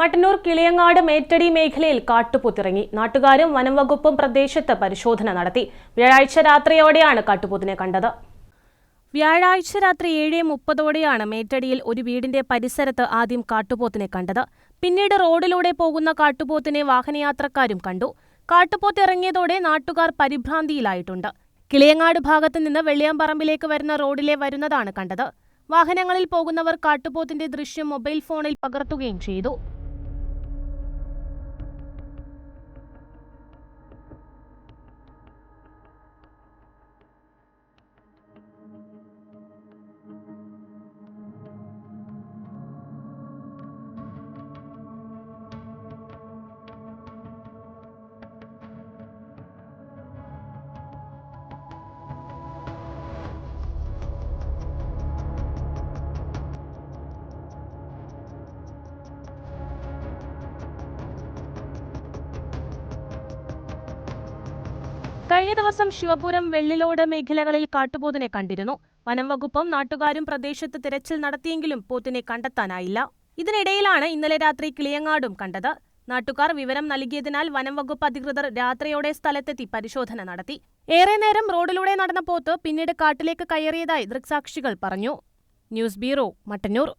മട്ടന്നൂർ കിളിയങ്ങാട് മേറ്റടി മേഖലയിൽ കാട്ടുപോത്തിറങ്ങി. നാട്ടുകാരും വനംവകുപ്പും പ്രദേശത്ത് പരിശോധന നടത്തി. വ്യാഴാഴ്ച രാത്രിയോടെയാണ് കാട്ടുപോത്തിനെ കണ്ടത്. വ്യാഴാഴ്ച രാത്രി ഏഴ് മുപ്പതോടെയാണ് മേറ്റടിയിൽ ഒരു വീടിന്റെ പരിസരത്ത് ആദ്യം കാട്ടുപോത്തിനെ കണ്ടത്. പിന്നീട് റോഡിലൂടെ പോകുന്ന കാട്ടുപോത്തിനെ വാഹനയാത്രക്കാരും കണ്ടു. കാട്ടുപോത്ത് ഇറങ്ങിയതോടെ നാട്ടുകാർ പരിഭ്രാന്തിയിലായിട്ടുണ്ട്. കിളിയങ്ങാട് ഭാഗത്ത് നിന്ന് വെള്ളിയാമ്പറമ്പിലേക്ക് വരുന്ന റോഡിലെ വരുന്നതാണ് കണ്ടത്. വാഹനങ്ങളിൽ പോകുന്നവർ കാട്ടുപോത്തിന്റെ ദൃശ്യം മൊബൈൽ ഫോണിൽ പകർത്തുകയും ചെയ്തു. കഴിഞ്ഞ ദിവസം ശിവപുരം വെള്ളിലോട് മേഖലകളിൽ കാട്ടുപോത്തിനെ കണ്ടിരുന്നു. വനം വകുപ്പും നാട്ടുകാരും പ്രദേശത്ത് തിരച്ചിൽ നടത്തിയെങ്കിലും പോത്തിനെ കണ്ടെത്താനായില്ല. ഇതിനിടയിലാണ് ഇന്നലെ രാത്രി കിളിയങ്ങാടും കണ്ടത്. നാട്ടുകാർ വിവരം നൽകിയതിനാൽ വനം വകുപ്പ് അധികൃതർ രാത്രിയോടെ സ്ഥലത്തെത്തി പരിശോധന നടത്തി. ഏറെ നേരം റോഡിലൂടെ നടന്ന പോത്ത് പിന്നീട് കാട്ടിലേക്ക് കയറിയതായി ദൃക്സാക്ഷികൾ പറഞ്ഞു. News bureau Mattannur.